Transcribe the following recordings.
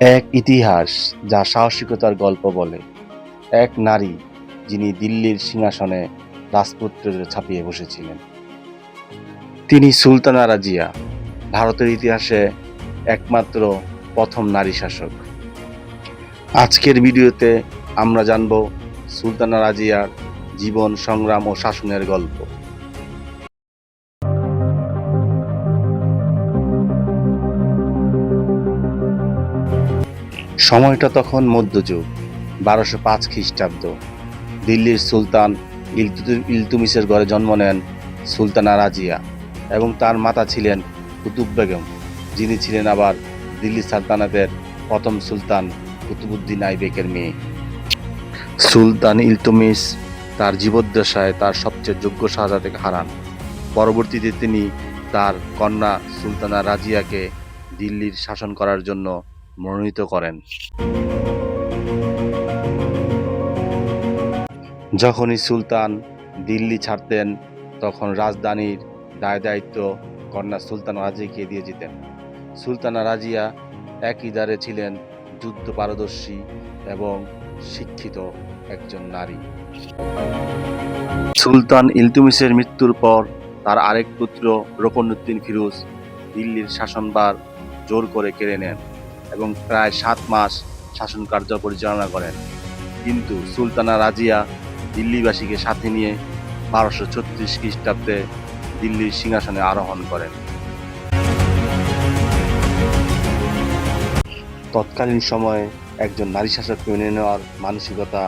এক ইতিহাস যা সাহসিকতার গল্প বলে। এক নারী যিনি দিল্লির সিংহাসনে রাজপুত্রদের ছাপিয়ে বসেছিলেন। তিনি সুলতানা রাজিয়া, ভারতের ইতিহাসে একমাত্র প্রথম নারী শাসক। আজকের ভিডিওতে আমরা জানব সুলতানা রাজিয়ার জীবন সংগ্রাম ও শাসনের গল্প। সময়টা তখন মধ্যযুগ, বারোশো পাঁচ খ্রিস্টাব্দ। দিল্লির সুলতান ইলতু- ইলতুমিসের ঘরে জন্ম নেন সুলতানা রাজিয়া এবং তার মাতা ছিলেন কুতুব বেগম, যিনি ছিলেন আবার দিল্লি সালতানাতের প্রথম সুলতান কুতুবুদ্দিন আইবেকের মেয়ে। সুলতান ইলতুমিস তার জীবদ্দশায় তার সবচেয়ে যোগ্য শাহজাদাকে হারান। পরবর্তীতে তিনি তার কন্যা সুলতানা রাজিয়াকে দিল্লির শাসন করার জন্য মনোনীত করেন। যখনই সুলতান দিল্লি ছাড়তেন, তখন রাজধানীর দায় দায়িত্ব কন্যা সুলতান রাজিয়াকে দিয়ে যেতেন সুলতানা রাজিয়া একই দ্বারে ছিলেন যুদ্ধ পারদর্শী এবং শিক্ষিত একজন নারী। সুলতান ইলতুমিসের মৃত্যুর পর তার আরেক পুত্র রোকনউদ্দিন ফিরোজ দিল্লির শাসনবার জোর করে কেড়ে নেন। এবং প্রায় সাত মাস শাসন কার্য পরিচালনা করেন। কিন্তু সুলতানা রাজিয়া দিল্লিবাসীকে সাথে নিয়ে বারোশো ছত্রিশ খ্রিস্টাব্দে দিল্লির সিংহাসনে আরোহণ করেন। তৎকালীন সময়ে একজন নারী শাসক মেনে নেওয়ার মানসিকতা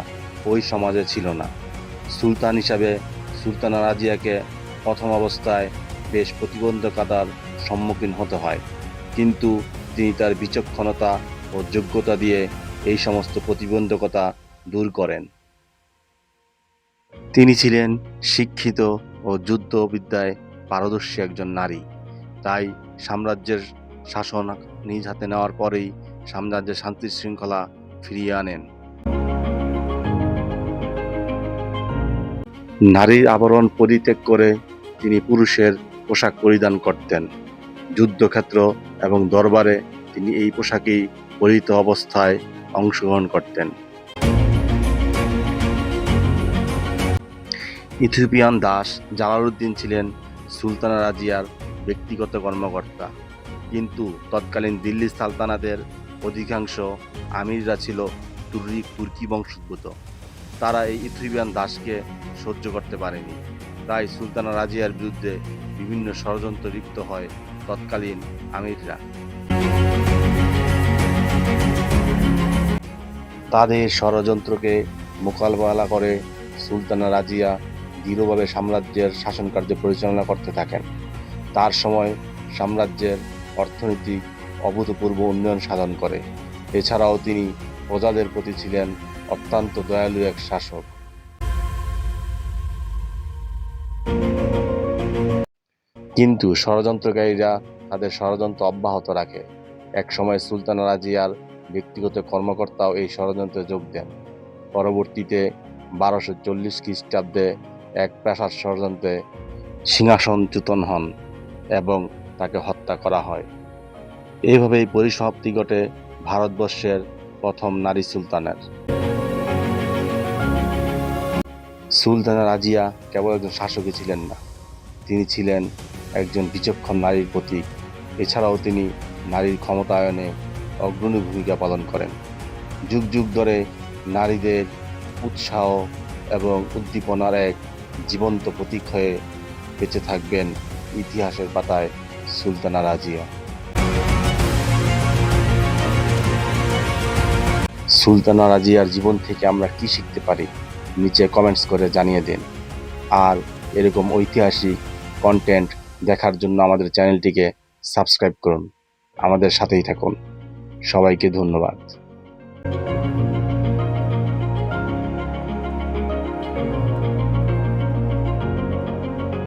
ওই সমাজে ছিল না। সুলতান হিসাবে সুলতানা রাজিয়াকে প্রথম অবস্থায় বেশ প্রতিবন্ধকতার সম্মুখীন হতে হয়। কিন্তু তিনি তার বিচক্ষণতা ও যোগ্যতা দিয়ে এই সমস্ত প্রতিবন্ধকতা দূর করেন। তিনি ছিলেন শিক্ষিত ও যুদ্ধবিদ্যায় পারদর্শী একজন নারী। তাই সাম্রাজ্যের শাসন নিজ হাতে নেওয়ার পরেই সাম্রাজ্যের শান্তি শৃঙ্খলা ফিরিয়ে আনেন। নারীর আবরণ পরিত্যাগ করে তিনি পুরুষের পোশাক পরিধান করতেন। যুদ্ধক্ষেত্র এবং দরবারে তিনি এই পোশাকেই পরিহিত অবস্থায় অংশগ্রহণ করতেন। ইথিওপিয়ান দাস জালালউদ্দিন ছিলেন সুলতানা রাজিয়ার ব্যক্তিগত কর্মকর্তা। কিন্তু তৎকালীন দিল্লি সালতানাতের অধিকাংশ আমিররা ছিল তুর্কি তুর্কি বংশোদ্ভূত। তারা এই ইথিওপিয়ান দাসকে সহ্য করতে পারেনি। তাই সুলতানা রাজিয়ার বিরুদ্ধে বিভিন্ন ষড়যন্ত্র লিপ্ত হয় তৎকালীন আমিররা। তাদের ষড়যন্ত্রকে মোকাবেলা করে সুলতানা রাজিয়া দৃঢ়ভাবে সাম্রাজ্যের শাসনকার্য পরিচালনা করতে থাকেন। তার সময় সাম্রাজ্যের অর্থনৈতিক অভূতপূর্ব উন্নয়ন সাধন করে। এছাড়াও তিনি প্রজাদের প্রতি ছিলেন অত্যন্ত দয়ালু এক শাসক। কিন্তু ষড়যন্ত্রকারীরা তাদের ষড়যন্ত্র অব্যাহত রাখে। একসময় সুলতানা রাজিয়ার ব্যক্তিগত কর্মকর্তাও এই ষড়যন্ত্রে যোগ দেন। পরবর্তীতে বারোশো চল্লিশ খ্রিস্টাব্দে এক প্রাসাদ ষড়যন্ত্রে সিংহাসনচ্যুতন হন এবং তাকে হত্যা করা হয়। এইভাবেই পরিসমাপ্তি ঘটে ভারতবর্ষের প্রথম নারী সুলতানের। সুলতানা রাজিয়া কেবল একজন শাসকই ছিলেন না। তিনি ছিলেন একজন বিচক্ষণ নারীর প্রতীক এছাড়াও তিনি নারীর ক্ষমতায়নে অগ্রণী ভূমিকা পালন করেন। যুগ যুগ ধরে নারীদের উৎসাহ এবং উদ্দীপনার এক জীবন্ত প্রতীক হয়ে বেঁচে থাকবেন ইতিহাসের পাতায় সুলতানা রাজিয়া। সুলতানা রাজিয়ার জীবন থেকে আমরা কি শিখতে পারি, নিচে কমেন্টস করে জানিয়ে দিন। আর এরকম ঐতিহাসিক কন্টেন্ট দেখার জন্য আমাদের চ্যানেলটিকে সাবস্ক্রাইব করুন। আমাদের সাথেই থাকুন। সবাইকে ধন্যবাদ।